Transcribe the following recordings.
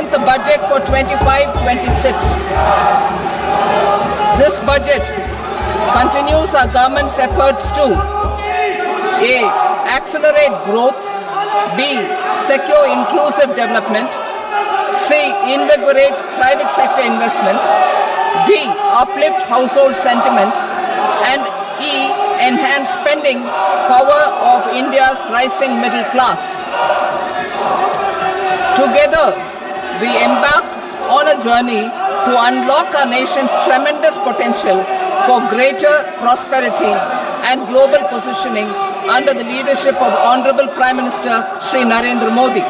present the budget for 25-26. This budget continues our government's efforts to A. Accelerate growth B. Secure inclusive development C. Invigorate private sector investments D. Uplift household sentiments and E. Enhance spending power of India's rising middle class. Together, we embark on a journey to unlock our nation's tremendous potential for greater prosperity and global positioning under the leadership of Honorable Prime Minister Shri Narendra Modi.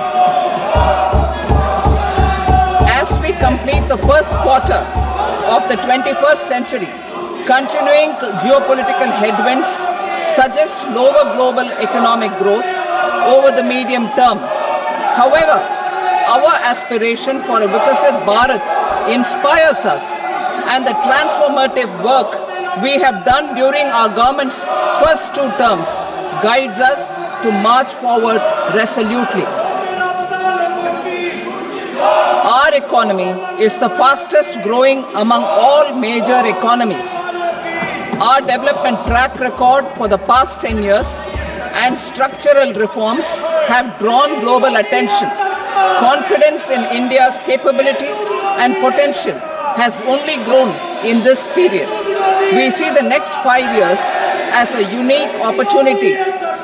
As we complete the first quarter of the 21st century, continuing geopolitical headwinds suggest lower global economic growth over the medium term. However, our aspiration for a Vikasit Bharat inspires us and the transformative work we have done during our government's first two terms guides us to march forward resolutely. Our economy is the fastest growing among all major economies. Our development track record for the past 10 years and structural reforms have drawn global attention. Confidence in India's capability and potential has only grown in this period. We see the next five years as a unique opportunity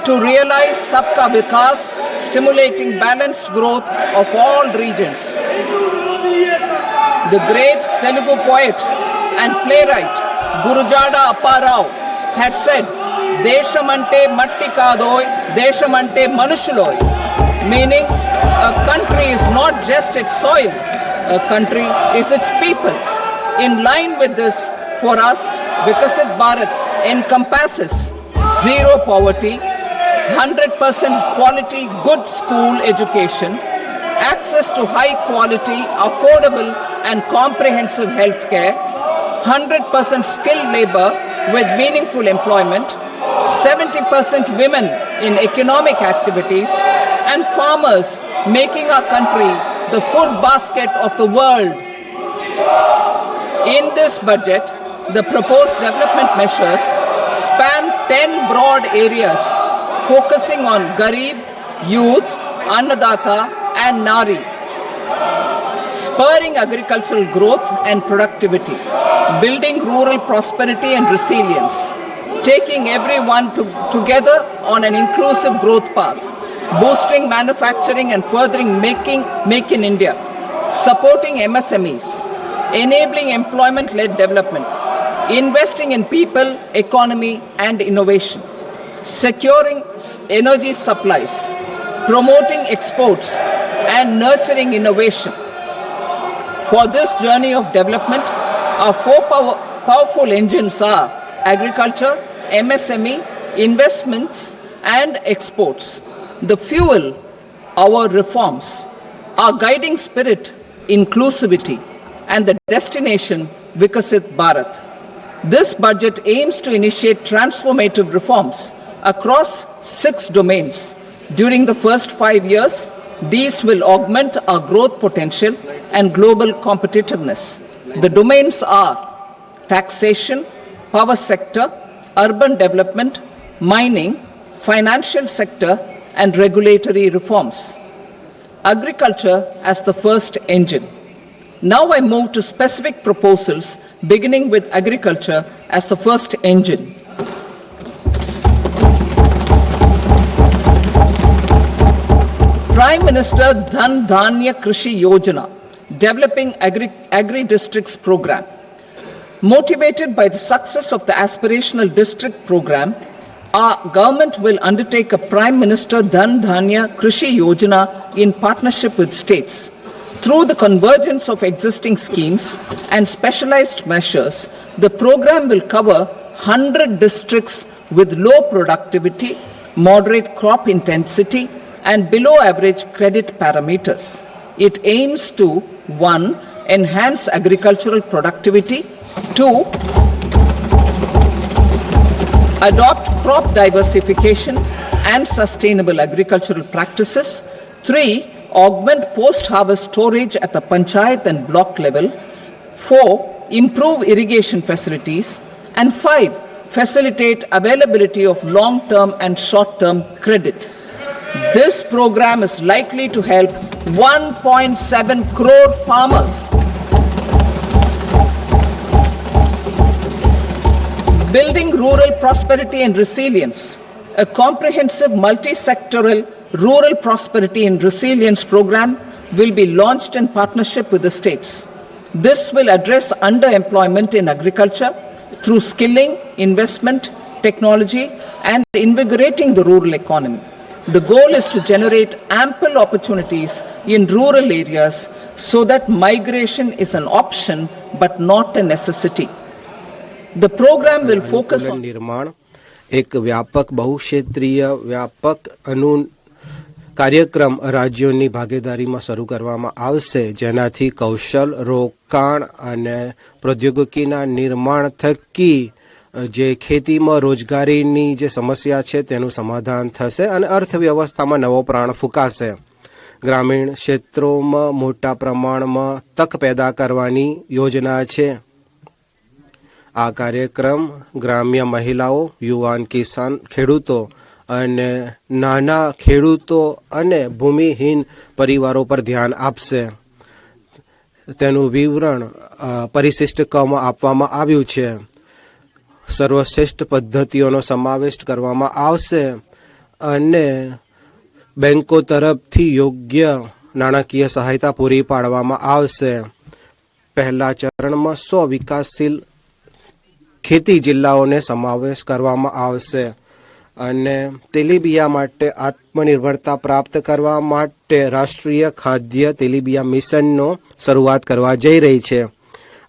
to realize Sabka Vikas, stimulating balanced growth of all regions. The great Telugu poet and playwright Gurujada Apparao had said, Deshamante kadoy, Deshamante manushuloy, meaning a country is not just its soil, a country is its people. In line with this, for us, Vikasit Bharat encompasses zero poverty, 100% quality good school education, access to high quality, affordable and comprehensive health care, 100% skilled labor with meaningful employment, 70% women in economic activities, and farmers making our country the food basket of the world. In this budget, the proposed development measures span 10 broad areas focusing on Garib, youth, Annadata, and Nari spurring agricultural growth and productivity, building rural prosperity and resilience, taking everyone to, together on an inclusive growth path, boosting manufacturing and furthering making make in India, supporting MSMEs, enabling employment-led development, investing in people, economy and innovation, securing energy supplies, promoting exports and nurturing innovation. For this journey of development, our four power, powerful engines are agriculture, MSME, investments, and exports. The fuel, our reforms, our guiding spirit, inclusivity, and the destination, Vikasit Bharat. This budget aims to initiate transformative reforms across six domains. During the first five years, these will augment our growth potential and global competitiveness. The domains are taxation, power sector, urban development, mining, financial sector, and regulatory reforms. Agriculture as the first engine. Now I move to specific proposals, beginning with agriculture as the first engine. Prime Minister Dhan Dhanya Krishi Yojana, developing agri, agri districts program. Motivated by the success of the aspirational district program, our government will undertake a Prime Minister Dhan Dhanya Krishi Yojana in partnership with states. Through the convergence of existing schemes and specialized measures, the program will cover 100 districts with low productivity, moderate crop intensity, and below average credit parameters. It aims to 1. Enhance agricultural productivity, 2. Adopt crop diversification and sustainable agricultural practices, 3. augment post harvest storage at the panchayat and block level. Four, improve irrigation facilities. And five, facilitate availability of long term and short term credit. This program is likely to help 1.7 crore farmers. Building rural prosperity and resilience. A comprehensive multi sectoral rural prosperity and resilience program will be launched in partnership with the states. This will address underemployment in agriculture through skilling, investment, technology, and invigorating the rural economy. The goal is to generate ample opportunities in rural areas so that migration is an option but not a necessity. The program will focus on નિર્માણ એક વ્યાપક બહુક્ષેત્રીય વ્યાપક અનુ કાર્યક્રમ રાજ્યોની ભાગીદારીમાં શરૂ કરવામાં આવશે. જેનાથી કૌશલ રોકાણ અને પ્રૌદ્યોગિકીના નિર્માણ થકી જે ખેતીમાં રોજગારીની જે સમસ્યા છે તેનું સમાધાન થશે અને અર્થવ્યવસ્થામાં નવો પ્રાણ ફૂંકાશે. ગ્રામીણ ક્ષેત્રોમાં મોટા પ્રમાણમાં તક પેદા કરવાની યોજના છે. આ કાર્યક્રમ ગ્રામ્ય મહિલાઓ, યુવાન, કિસાન, ખેડૂતો અને નાના ખેડૂતો અને ભૂમિહીન પરિવારો પર ધ્યાન આપશે. તેનું વિવરણ પરિશિષ્ટ કમાં આપવામાં આવ્યું છે. સર્વશ્રેષ્ઠ પદ્ધતિઓનો સમાવેશ કરવામાં આવશે અને બેંકો તરફથી યોગ્ય નાણાકીય સહાયતા પૂરી પાડવામાં આવશે. પહેલા ચરણમાં સો વિકાસશીલ ખેતી જિલ્લાઓને સમાવેશ કરવામાં આવશે અને તેલીબિયા માટે આત્મનિર્ભરતા પ્રાપ્ત કરવા માટે રાષ્ટ્રીય ખાદ્ય તેલીબિયા મિશનનો શરૂઆત કરવા જઈ રહી છે.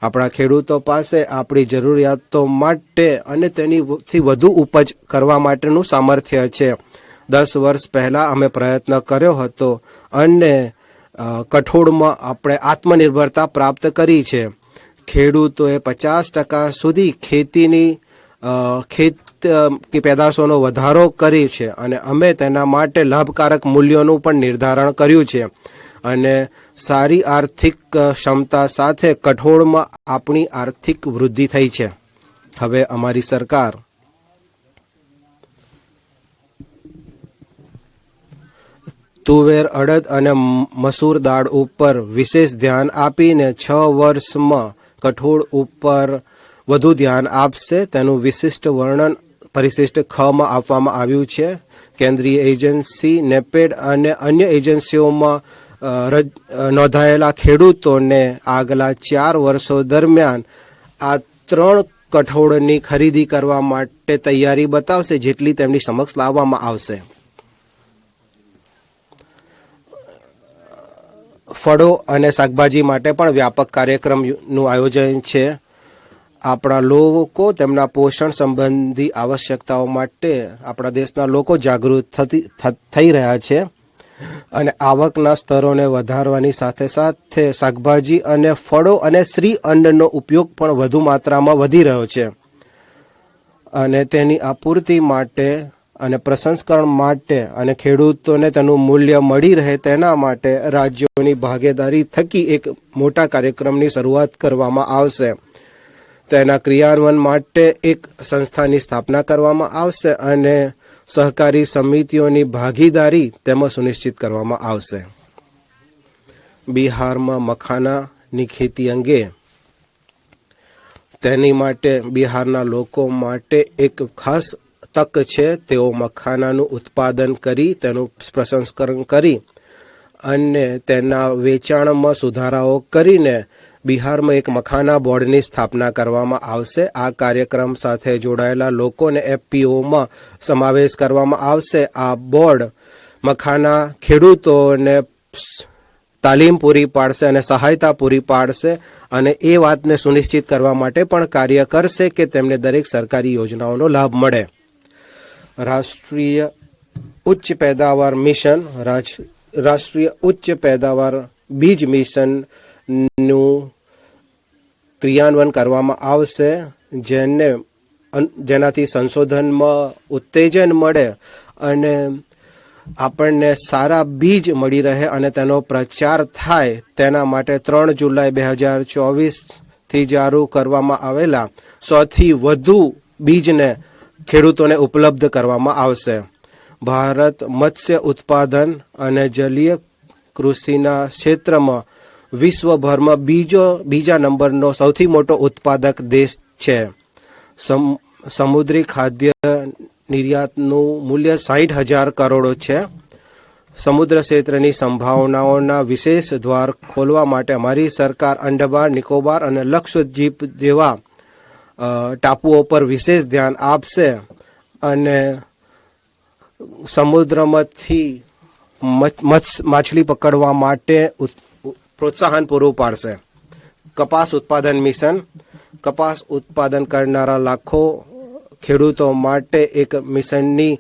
આપણા ખેડૂતો પાસે આપણી જરૂરિયાતો માટે અને તેનીથી વધુ ઉપજ કરવા માટેનું સામર્થ્ય છે. દસ વર્ષ પહેલાં અમે પ્રયત્ન કર્યો હતો અને કઠોળમાં આપણે આત્મનિર્ભરતા પ્રાપ્ત કરી છે. ખેડૂતોએ પચાસ ટકા સુધી ખેતીની ખેત કે પેદાશોનો વધારો કરી છે અને અમે તેના માટે લાભકારક મૂલ્યોનું પણ નિર્ધારણ કર્યું છે. અને સારી આર્થિક ક્ષમતા સાથે કઠોળમાં આપણી આર્થિક વૃદ્ધિ થઈ છે. હવે અમારી સરકાર. તુવેર, અડદ અને મસૂર દાળ ઉપર વિશેષ ધ્યાન આપીને છ વર્ષમાં કઠોળ ઉપર વધુ ધ્યાન આપશે. તેનું વિશિષ્ટ વર્ણન પરિશિષ્ટ ખમાં આપવામાં આવ્યું છે. કેન્દ્રીય એજન્સી, નેપેડ અને અન્ય એજન્સીઓમાં નોંધાયેલા ખેડૂતોને આગલા ચાર વર્ષો દરમિયાન આ ત્રણ કઠોળની ખરીદી કરવા માટે તૈયારી બતાવશે, જેટલી તેમની સમક્ષ લાવવામાં આવશે. ફળો અને શાકભાજી માટે પણ વ્યાપક કાર્યક્રમનું આયોજન છે. આપણા લોકો તેમના પોષણ સંબંધી આવશ્યકતાઓ માટે આપણા દેશના લોકો જાગૃત થતી થઈ રહ્યા છે અને આવકના સ્તરોને વધારવાની સાથે સાથે શાકભાજી અને ફળો અને શ્રી અન્નનો ઉપયોગ પણ વધુ માત્રામાં વધી રહ્યો છે. અને તેની આપૂર્તિ માટે અને પ્રસંસ્કરણ માટે અને ખેડૂતોને તેનું મૂલ્ય મળી રહે તેના માટે રાજ્યોની ભાગીદારી થકી એક મોટા કાર્યક્રમની શરૂઆત કરવામાં આવશે. તેના ક્રિયાન્વયન માટે એક સંસ્થાની સ્થાપના કરવામાં આવશે અને સહકારી સમિતિઓની ભાગીદારી તેમાં સુનિશ્ચિત કરવામાં આવશે. બિહારમાં મખાનાની ખેતી અંગે. તેની માટે બિહારના લોકો માટે એક ખાસ તક છે, તેઓ મખાનાનું ઉત્પાદન કરી, તેનું પ્રસંસ્કરણ કરી અને તેના વેચાણમાં સુધારાઓ કરીને બિહારમાં એક મખાના બોર્ડની સ્થાપના કરવામાં આવશે. આ કાર્યક્રમ સાથે જોડાયેલા લોકોને એફપીઓમાં સમાવેશ કરવામાં આવશે. આ બોર્ડ મખાના ખેડૂતોને તાલીમ પૂરી પાડશે અને સહાયતા પૂરી પાડશે અને એ વાતને સુનિશ્ચિત કરવા માટે પણ કાર્ય કરશે કે તેમને દરેક સરકારી યોજનાઓનો લાભ મળે. રાષ્ટ્રીય ઉચ્ચ પેદાવાર મિશન રાષ્ટ્રીય ઉચ્ચ પેદાવાર બીજ મિશનનું ક્રિયાન્વયન કરવામાં આવશે, જેને જેનાથી સંશોધનમાં ઉત્તેજન મળે અને આપણને સારા બીજ મળી રહે અને તેનો પ્રચાર થાય. તેના માટે ત્રણ જુલાઈ બે હજાર ચોવીસથી જારું કરવામાં આવેલા સૌથી વધુ બીજને ખેડૂતોને ઉપલબ્ધ કરવામાં આવશે. ભારત મત્સ્ય ઉત્પાદન અને જલીય કૃષિના ક્ષેત્રમાં વિશ્વભરમાં બીજો, બીજા નંબરનો સૌથી મોટો ઉત્પાદક દેશ છે. સમુદ્રી ખાદ્ય નિર્યાતનું મૂલ્ય સાઠ હજાર કરોડો છે. સમુદ્ર ક્ષેત્રની સંભાવનાઓના વિશેષ દ્વાર ખોલવા માટે અમારી સરકાર અંડમાન, નિકોબાર અને લક્ષદ્વીપ જેવા ટાપુઓ પર વિશેષ ધ્યાન આપશે અને સમુદ્રમાંથી માછલી પકડવા માટે પ્રોત્સાહન પૂરું પાડશે. કપાસ ઉત્પાદન મિશન. કપાસ ઉત્પાદન કરનારા લાખો ખેડૂતો માટે એક મિશનની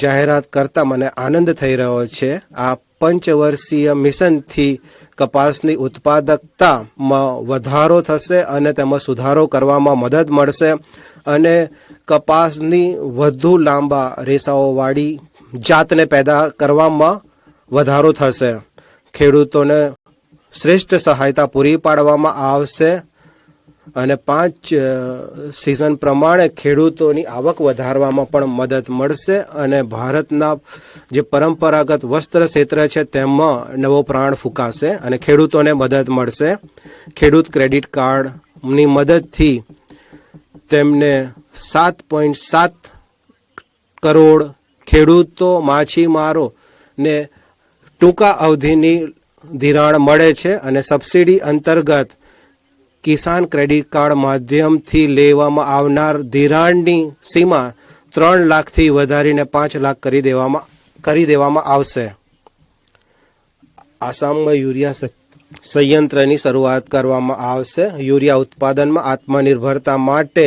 જાહેરાત કરતા મને આનંદ થઈ રહ્યો છે. આ પંચવર્ષીય મિશનથી કપાસની ઉત્પાદકતામાં વધારો થશે અને તેમાં સુધારો કરવામાં મદદ મળશે અને કપાસની વધુ લાંબા રેસાઓવાળી જાતને પેદા કરવામાં વધારો થશે. ખેડૂતોને શ્રેષ્ઠ સહાયતા પૂરી પાડવામાં આવશે અને પાંચ સિઝન પ્રમાણે ખેડૂતોની આવક વધારવામાં પણ મદદ મળશે અને ભારતના જે પરંપરાગત વસ્ત્ર ક્ષેત્ર છે તેમાં નવો પ્રાણ ફૂંકાશે અને ખેડૂતોને મદદ મળશે. ખેડૂત ક્રેડિટ કાર્ડની મદદથી તેમને સાત પોઈન્ટ સાત કરોડ ખેડૂતો માછીમારો ને ટૂંકા અવધિની ધિરાણ મળે છે અને સબસિડી અંતર્ગત કિસાન ક્રેડિટ કાર્ડ માધ્યમથી લેવામાં આવનાર ધિરાણની સીમા ત્રણ લાખથી વધારીને પાંચ લાખ કરી દેવામાં કરી દેવામાં આવશે. આસામમાં યુરિયા સંયંત્રની શરૂઆત કરવામાં આવશે. યુરિયા ઉત્પાદનમાં આત્મનિર્ભરતા માટે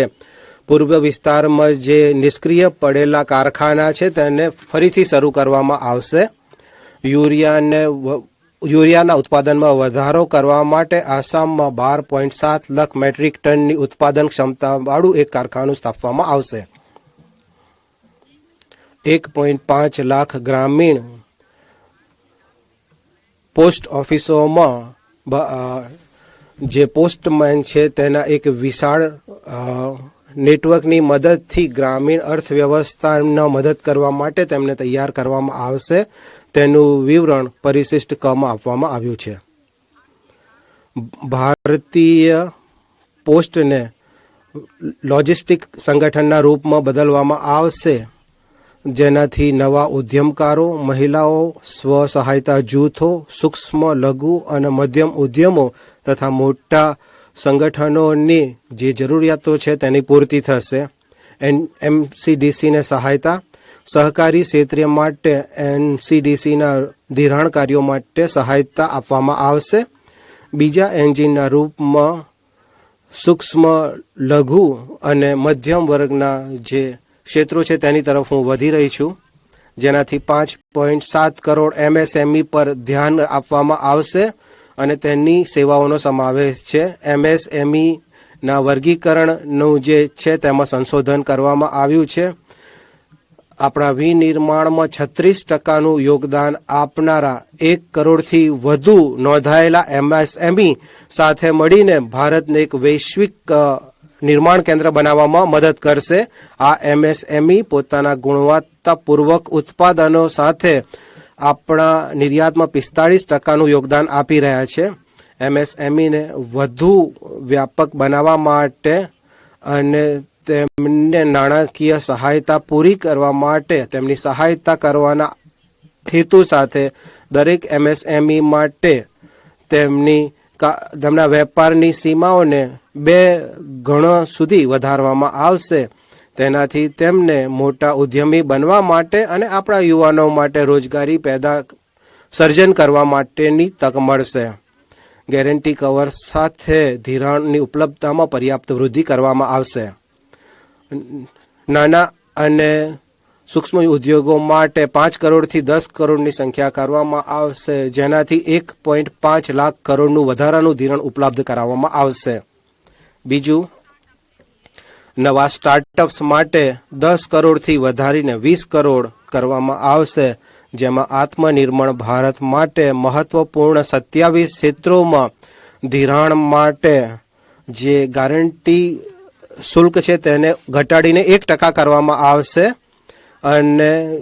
પૂર્વ વિસ્તારમાં જે નિષ્ક્રિય પડેલા કારખાના છે તેને ફરીથી શરૂ કરવામાં આવશે. યુરિયાને યુરિયાના ઉત્પાદનમાં વધારો કરવા માટે આસામમાં બાર પોઈન્ટ સાત લાખ મેટ્રિક ટનની ઉત્પાદન ક્ષમતાવાળું એક કારખાનું સ્થાપવામાં આવશે. એક પોઈન્ટ પાંચ લાખ ગ્રામીણ પોસ્ટ ઓફિસોમાં જે પોસ્ટમેન છે તેના એક વિશાળ નેટવર્કની મદદથી ગ્રામીણ અર્થવ્યવસ્થાને મદદ કરવા માટે તેમને તૈયાર કરવામાં આવશે. તેનું વિવરણ પરિશિષ્ટ કમાં આપવામાં આવ્યું છે. ભારતીય પોસ્ટને લોજિસ્ટિક સંગઠનના રૂપમાં બદલવામાં આવશે. જેનાથી નવા ઉદ્યમકારો, મહિલાઓ સ્વ સહાયતા જૂથો, સૂક્ષ્મ, લઘુ અને મધ્યમ ઉદ્યમો તથા મોટા સંગઠનોની જે જરૂરિયાતો છે તેની પૂર્તિ થશે. એન એમસીડીસીને સહાયતા સહકારી ક્ષેત્ર માટે એનસીડીસીના ધિરાણ કાર્યો માટે સહાયતા આપવામાં આવશે. બીજા એન્જિનના રૂપમાં સૂક્ષ્મ, લઘુ અને મધ્યમ વર્ગના જે ક્ષેત્રો છે તેની તરફ હું વધી રહી છું. જેનાથી પાંચ પોઈન્ટ સાત કરોડ એમએસએમઈ પર ધ્યાન આપવામાં આવશે અને તેની સેવાઓનો સમાવેશ છે. એમએસએમઈના વર્ગીકરણનું જે છે તેમાં સંશોધન કરવામાં આવ્યું છે. આપણા વિનિર્માણમાં છત્રીસ ટકાનું યોગદાન આપનારા એક કરોડથી વધુ નોંધાયેલા એમએસએમઈ સાથે મળીને ભારતને એક વૈશ્વિક નિર્માણ કેન્દ્ર બનાવવામાં મદદ કરશે. આ એમએસએમઈ પોતાના ગુણવત્તાપૂર્વક ઉત્પાદનો સાથે આપણા નિર્યાતમાં પિસ્તાળીસ ટકાનું યોગદાન આપી રહ્યા છે. એમએસએમઈને વધુ વ્યાપક બનાવવા માટે અને તેમને નાણાકીય સહાયતા પૂરી કરવા માટે તેમની સહાયતા કરવાના હેતુ સાથે દરેક એમએસએમઈ માટે તેમની તેમના વેપારની સીમાઓને બે ગણો સુધી વધારવામાં આવશે. તેનાથી તેમને મોટા ઉદ્યમી બનવા માટે અને આપણા યુવાનો માટે રોજગારી પેદા સર્જન કરવા માટેની તક મળશે. ગેરંટી કવર સાથે ધિરાણની ઉપલબ્ધતામાં પર્યાપ્ત વૃદ્ધિ કરવામાં આવશે. નાના અને સૂક્ષ્મ ઉદ્યોગો માટે પાંચ કરોડથી દસ કરોડની સંખ્યા કરવામાં આવશે. જેનાથી એક પોઈન્ટ પાંચ લાખ કરોડનું વધારાનું ધિરાણ ઉપલબ્ધ કરાવવામાં આવશે. બીજું, નવા સ્ટાર્ટઅપ્સ માટે દસ કરોડથી વધારીને વીસ કરોડ કરવામાં આવશે. જેમાં આત્મનિર્ભર ભારત માટે મહત્વપૂર્ણ સત્યાવીસ ક્ષેત્રોમાં ધિરાણ માટે જે ગારંટી શુલ્ક છે તેને ઘટાડીને એક ટકા કરવામાં આવશે. અને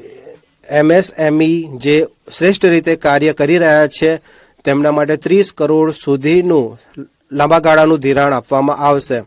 એમએસએમઈ જે શ્રેષ્ઠ રીતે કાર્ય કરી રહ્યા છે, તેમના માટે ત્રીસ કરોડ સુધીનું લાંબા ગાળાનું ધિરાણ આપવામાં આવશે.